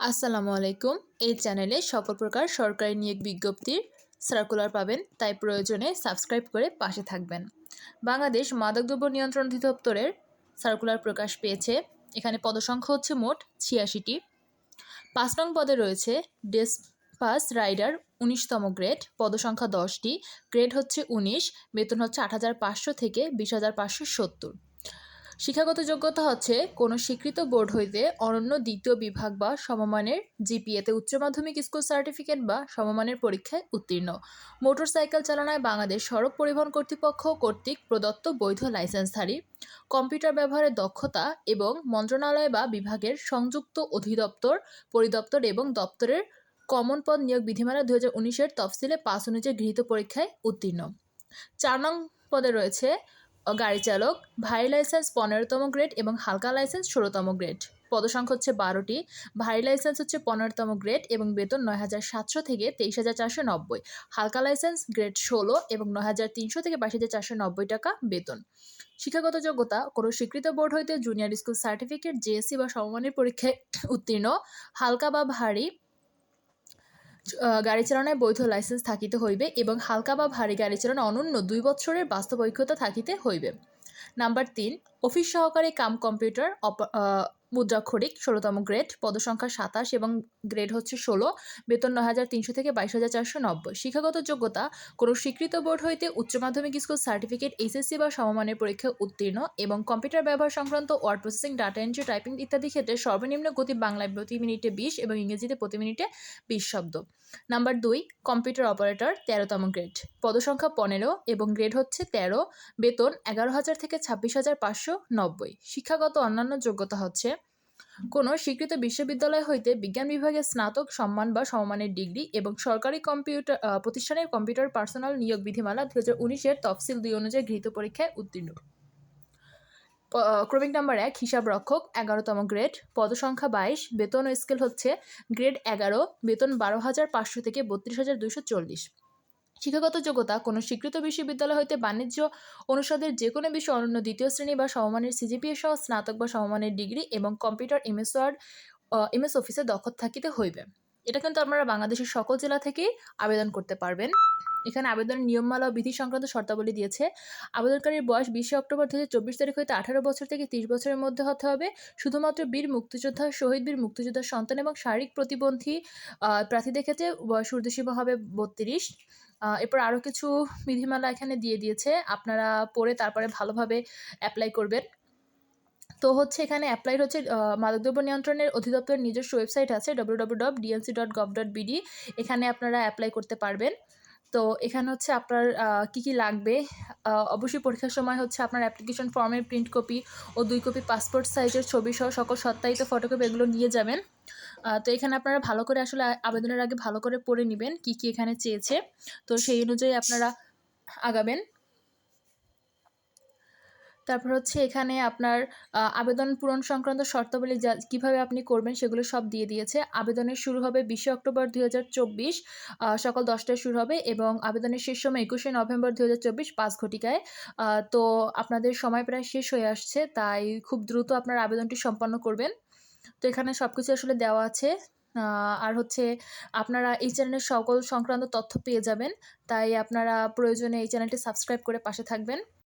আসসালামু আলাইকুম। এই চ্যানেলে সকল প্রকার সরকারি নিয়োগ বিজ্ঞপ্তির সার্কুলার পাবেন, তাই প্রয়োজনে সাবস্ক্রাইব করে পাশে থাকবেন। বাংলাদেশ মাদকদ্রব্য নিয়ন্ত্রণ অধিদপ্তরের সার্কুলার প্রকাশ পেয়েছে। এখানে পদসংখ্যা হচ্ছে মোট ছিয়াশিটি। পাঁচ নং পদে রয়েছে ডেসপাস রাইডার উনিশতম গ্রেড পদসংখ্যা দশটি গ্রেড হচ্ছে উনিশ, বেতন হচ্ছে আট হাজার পাঁচশো থেকে বিশ হাজার পাঁচশো সত্তর। শিক্ষাগত যোগ্যতা হচ্ছে কোনো স্বীকৃত বোর্ড হইতে অনন্য দ্বিতীয় বিভাগ বা সমমানের জিপিএতে উচ্চ মাধ্যমিক স্কুল সার্টিফিকেট বা সমমানের পরীক্ষায় উত্তীর্ণ। মোটরসাইকেল চালনায় বাংলাদেশ সড়ক পরিবহন কর্তৃপক্ষ কর্তৃক প্রদত্ত বৈধ লাইসেন্সধারী, কম্পিউটার ব্যবহারের দক্ষতা এবং মন্ত্রণালয় বা বিভাগের সংযুক্ত অধিদপ্তর, পরিদপ্তর এবং দপ্তরের কমন পদ নিয়োগ বিধিমালা দু হাজার উনিশের তফসিলে পাস অনুযায়ী গৃহীত পরীক্ষায় উত্তীর্ণ। চার নং পদে রয়েছে গাড়ি চালক, ভারী লাইসেন্স পনেরোতম গ্রেড এবং হালকা লাইসেন্স ষোলোতম গ্রেড। পদসংখ্যা হচ্ছে বারোটি, ভারী লাইসেন্স হচ্ছে পনেরোতম গ্রেড এবং বেতন নয় হাজার সাতশো থেকে তেইশ হাজার চারশো নব্বই। হালকা লাইসেন্স গ্রেড ষোলো এবং নয় হাজার তিনশো থেকে বাইশ হাজার চারশো নব্বই টাকা বেতন। শিক্ষাগত যোগ্যতা, কোনো স্বীকৃত বোর্ড হইতে জুনিয়র স্কুল সার্টিফিকেট জেএসসি বা সমমানের পরীক্ষায় উত্তীর্ণ, হালকা বা ভারী গাড়ি চালনায় বৈধ লাইসেন্স থাকিতে হইবে এবং হালকা বা ভারী গাড়ি চালনা অনন্য দুই বছরের বাস্তব অভিজ্ঞতা থাকিতে হইবে। নাম্বার তিন অফিস সহকারী কাম কম্পিউটার মুদ্রাক্ষরিক ষোলোতম গ্রেড, পদসংখ্যা সাতাশ এবং গ্রেড হচ্ছে ষোলো, বেতন নয় হাজার তিনশো থেকে বাইশ হাজার চারশো নব্বই। শিক্ষাগত যোগ্যতা, কোনো স্বীকৃত বোর্ড হইতে উচ্চ মাধ্যমিক স্কুল সার্টিফিকেট এসএসসি বা সমমানের পরীক্ষা উত্তীর্ণ এবং কম্পিউটার ব্যবহার সংক্রান্ত word processing, data entry, typing ইত্যাদি ক্ষেত্রে সর্বনিম্ন গতি বাংলায় প্রতি মিনিটে বিশ এবং ইংরেজিতে প্রতি মিনিটে বিশ শব্দ। নাম্বার দুই, কম্পিউটার অপারেটর, তেরোতম গ্রেড। পদসংখ্যা পনেরো এবং গ্রেড হচ্ছে তেরো, বেতন এগারো হাজার থেকে ছাব্বিশ হাজার পাঁচশো নব্বই। শিক্ষাগত অন্যান্য যোগ্যতা হচ্ছে কোনো স্বীকৃত বিশ্ববিদ্যালয় হইতে বিজ্ঞান বিভাগে স্নাতক সম্মান বা সমমানের ডিগ্রি এবং সরকারি কম্পিউটার প্রতিষ্ঠানের কম্পিউটার পার্সোনাল নিয়োগ বিধিমালা দু হাজার উনিশের তফসিল দুই অনুযায়ী গৃহীত পরীক্ষায় উত্তীর্ণ। ক্রমিক নাম্বার এক, হিসাব রক্ষক, এগারোতম গ্রেড, পদসংখ্যা বাইশ, বেতন ও স্কেল হচ্ছে গ্রেড এগারো, বেতন বারো হাজার পাঁচশো থেকে বত্রিশ হাজার দুশো চল্লিশ। শিক্ষাগত যোগ্যতা, কোনো স্বীকৃত বিশ্ববিদ্যালয় হইতে বাণিজ্য অনুষদের যে কোনো বিষয় অনন্য দ্বিতীয় শ্রেণি বা সমমানের সিজিপিএ সহ স্নাতক বা সমমানের ডিগ্রি এবং কম্পিউটার এমএস ওয়ার্ড এমএস অফিসে দক্ষ থাকিতে হইবে। এটা কিন্তু আপনারা বাংলাদেশের সকল জেলা থেকেই আবেদন করতে পারবেন। এখানে আবেদনের নিয়মমালা ও বিধি সংক্রান্ত শর্তাবলী দিয়েছে। আবেদনকারীর বয়স বিশে অক্টোবর দু চব্বিশ তারিখ হইতে আঠারো বছর থেকে তিরিশ বছরের মধ্যে হতে হবে। শুধুমাত্র বীর মুক্তিযোদ্ধা, শহীদ বীর মুক্তিযোদ্ধার সন্তান এবং শারীরিক প্রতিবন্ধী প্রার্থীদের ক্ষেত্রে বয়স ঊর্ধ্বসীমা হবে বত্রিশ। এরপর আরও কিছু বিধিমালা এখানে দিয়ে দিয়েছে। আপনারা পড়ে তারপরে ভালোভাবে অ্যাপ্লাই করবেন। তো হচ্ছে এখানে অ্যাপ্লাইড হচ্ছে মাদকদ্রব্য নিয়ন্ত্রণের অধিদপ্তরের নিজস্ব ওয়েবসাইট আছে W W dot DNC dot gov dot BD এখানে আপনারা অ্যাপ্লাই করতে পারবেন। তো এখানে হচ্ছে আপনার কি কি লাগবে? অবশ্যই পরীক্ষার সময় হচ্ছে আপনার অ্যাপ্লিকেশন ফর্মের প্রিন্ট কপি ও দুই কপি পাসপোর্ট সাইজের ছবি সহ সকল সত্যায়িত ফটোকপি এগুলো নিয়ে যাবেন। তো এখানে আপনারা ভালো করে আসলে আবেদনের আগে ভালো করে পড়ে নেবেন কি কি এখানে চেয়েছে। তো সেই অনুযায়ী আপনারা আগাবেন। তারপর হচ্ছে এখানে আপনার আবেদন পূরণ সংক্রান্ত শর্তাবলী যা, কীভাবে আপনি করবেন সেগুলো সব দিয়ে দিয়েছে। আবেদনের শুরু হবে বিশে অক্টোবর দুই হাজার চব্বিশ সকাল দশটায় শুরু হবে এবং আবেদনের শেষ সময় একুশে নভেম্বর দু হাজার চব্বিশ পাঁচ ঘটিকায়। তো আপনাদের সময় প্রায় শেষ হয়ে আসছে, তাই খুব দ্রুত আপনার আবেদনটি সম্পন্ন করবেন। তো এখানে সব কিছু আসলে দেওয়া আছে। আর হচ্ছে আপনারা এই চ্যানেলের সকল সংক্রান্ত তথ্য পেয়ে যাবেন, তাই আপনারা প্রয়োজনে এই চ্যানেলটি সাবস্ক্রাইব করে পাশে থাকবেন।